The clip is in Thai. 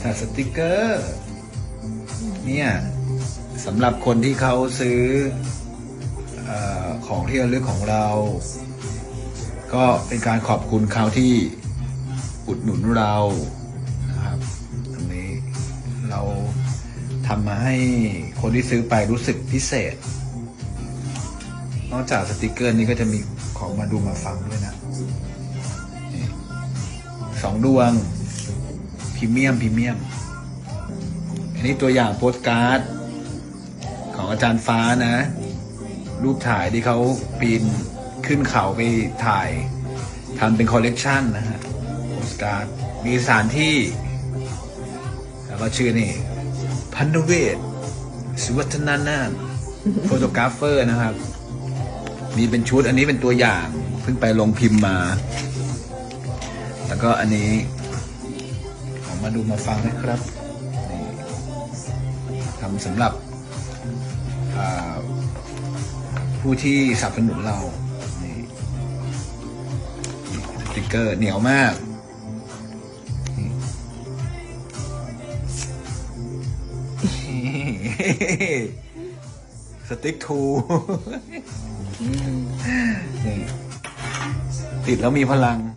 แต่สติกเกอร์ เนี่ยสำหรับคนที่เขาซื้ออของที่ระลึกของเรา ก็เป็นการขอบคุณเขาที่อุดหนุนเรานะครับตรงนี้เราทำมาให้คนที่ซื้อไปรู้สึกพิเศษ นอกจากสติกเกอร์นี้ก็จะมีของมาดูมาฟังด้วยนะสองดวง รีเมียมพรีเมียม อันนี้ตัวอย่างโปสการ์ด ของอาจารย์ฟ้านะ รูปถ่ายที่เขาปีนขึ้นเขาไปถ่ายทำเป็นคอลเลกชันนะฮะโปสการ์ด มีสถานที่ แล้วก็ชื่อนี่ พันธเวศสุวัฒนานานโฟโตกราฟเฟอร์นะครับ มีเป็นชุดอันนี้เป็นตัวอย่าง เพิ่งไปลงพิมพ์มา แล้วก็อันนี้ มาดูมาฟังนะครับทำสำหรับผู้ที่สนับสนุนเรานี่สติกเกอร์เหนียวมากสติ๊กทูนี่ติดแล้วมีพลัง